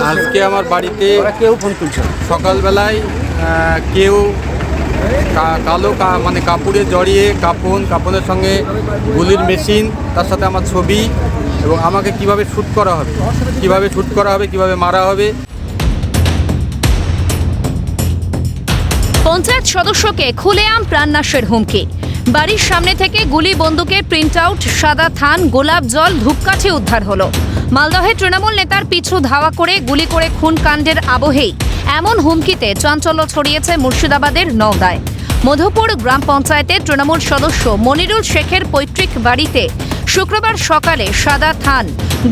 আজকে আমার বাড়িতে কেউ ফোন তুলছে সকালবেলায় কেউ কালো কা- মানে কাপড়ে জড়িয়ে কাপন কাপনের সঙ্গে গুলির মেশিন তার সাথে আমার ছবি এবং আমাকে কীভাবে শ্যুট করা হবে কীভাবে শ্যুট করা হবে কীভাবে মারা হবে। পঞ্চায়েত সদস্যকে খুলেআম প্রাণনাশের হুমকি। বাড়ির সামনে থেকে গুলি, বন্দুকের প্রিন্ট আউট সাদা থান, গোলাপ জল, ধূপকাঠি উদ্ধার হলো। মালদহে তৃণমূল নেতার পিছু ধাওয়া করে গুলি করে খুন কাণ্ডের আবহেই। এমন হুমকিতে চাঞ্চল্য ছড়িয়েছে মুর্শিদাবাদের নওদায় মধুপুর গ্রাম পঞ্চায়েতের তৃণমূল সদস্য মনিরুল শেখের পৈতৃক বাড়িতে শুক্রবার সকালে সাদা থান,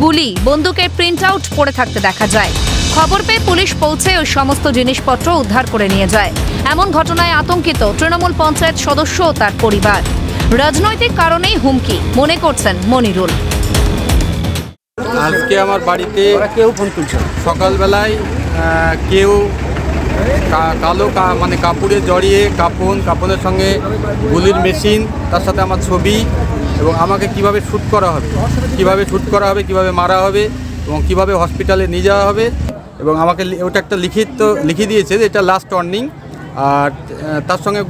গুলি, বন্দুকের প্রিন্ট আউট পড়ে থাকতে দেখা যায়। খবর পেয়ে পুলিশ পৌঁছে ওই সমস্ত জিনিসপত্র উদ্ধার করে নিয়ে যায়। এমন ঘটনায় আতঙ্কিত তৃণমূল পঞ্চায়েত সদস্য ও তার পরিবার। রাজনৈতিক কারণেই হুমকি মনে করছেন মনিরুল। আজকে আমার বাড়িতে কেউ ফোন তুলছে সকালবেলায় কেউ কালো কা- মানে কাপড়ে জড়িয়ে কাপন কাপনের সঙ্গে গুলির মেশিন তার সাথে আমার ছবি এবং আমাকে কীভাবে শ্যুট করা হবে কীভাবে শ্যুট করা হবে কীভাবে মারা হবে এবং কীভাবে হসপিটালে নিয়ে যাওয়া হবে এবং আমাকে লি- ওটা একটা লিখিত লিখে দিয়েছে যে এটা লাস্ট ওয়ার্নিং আর তার সঙ্গে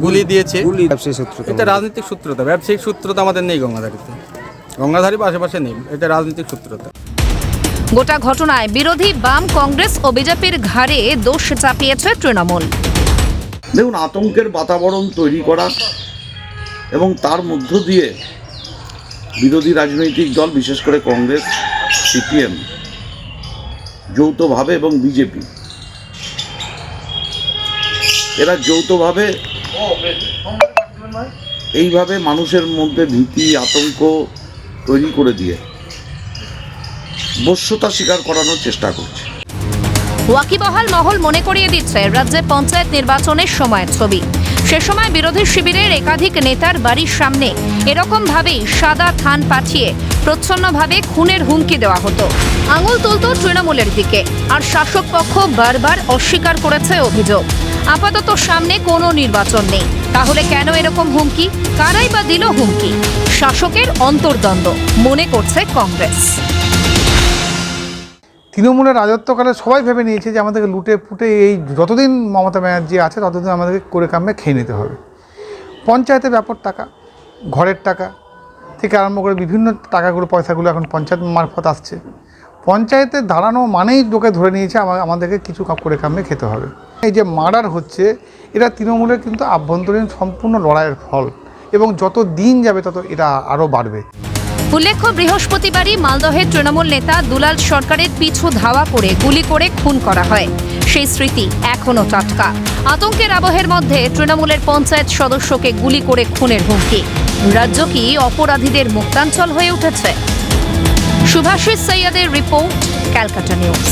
গুলি দিয়েছে। গুলি ব্যবসায়ী শত্রু এটা রাজনৈতিক সূত্রতা ব্যবসায়িক সূত্রতা আমাদের নেই গঙ্গাধারীতে। গঙ্গাধারী আশেপাশে নেই। এটা রাজনৈতিক সূত্রতা গোটা ঘটনায় বিরোধী বাম কংগ্রেস ও বিজেপির ঘাড়ে দোষ চাপিয়েছে তৃণমূল। দেখুন আতঙ্কের বাতাবরণ তৈরি করা এবং তার মধ্য দিয়ে বিরোধী রাজনৈতিক দল বিশেষ করে কংগ্রেস সিপিএম যৌথভাবে এবং বিজেপি। এরা যৌথভাবে এইভাবে মানুষের মধ্যে ভীতি, আতঙ্ক তৈরি করে দিয়ে বস্যতা স্বীকার করানোর চেষ্টা করছে। ওয়াকিবহাল মহল মনে করিয়ে দিচ্ছে রাজ্যে পঞ্চায়েত নির্বাচনের সময়ের ছবি। সে সময় বিরোধী শিবিরের একাধিক নেতার বাড়ির সামনে এরকম ভাবেই সাদা থান পাঠিয়ে প্রচ্ছন্নভাবে খুনের হুমকি দেওয়া হতো। আঙুল তুলত তৃণমূলের দিকে, আর শাসক পক্ষ বারবার অস্বীকার করেছে অভিযোগ। আপাতত সামনে কোনো নির্বাচন নেই। তাহলে কেন এরকম হুমকি? কারাই বা দিল হুমকি? শাসকের অন্তর্দ্বন্দ্ব, মনে করছে কংগ্রেস। তৃণমূলের রাজত্বকালে সবাই ভেবে নিয়েছে যে আমাদেরকে লুটে ফুটে এই যতদিন মমতা ব্যানার্জি আছে, ততদিন আমাদেরকে করে কামে খেয়ে নিতে হবে। পঞ্চায়েতে ব্যাপক টাকা, ঘরের টাকা থেকে আরম্ভ করে বিভিন্ন টাকাগুলো, পয়সাগুলো এখন পঞ্চায়েত মারফত আসছে। পঞ্চায়েতে দাঁড়ানো মানেই লোকে ধরে নিয়েছে আমা- আমাদেরকে কিছু করে কামে খেতে হবে। এই যে মার্ডার হচ্ছে, এটা তৃণমূলের কিন্তু আভ্যন্তরীণ সম্পূর্ণ লড়াইয়ের ফল এবং যত দিন যাবে তত এটা আরও বাড়বে। উল্লেখ্য, বৃহস্পতিবারই মালদহের তৃণমূল নেতা দুলাল সরকারের পিছু ধাওয়া করে গুলি করে খুন করা হয়। সেই স্মৃতি এখনও টাটকা। আতঙ্কের আবহের মধ্যে তৃণমূলের পঞ্চায়েত সদস্যকে গুলি করে খুনের হুমকি। রাজ্য কি অপরাধীদের মুক্তাঞ্চল হয়ে উঠেছে? সুভাষিস সৈয়াদের রিপোর্ট ক্যালকাটা নিউজ।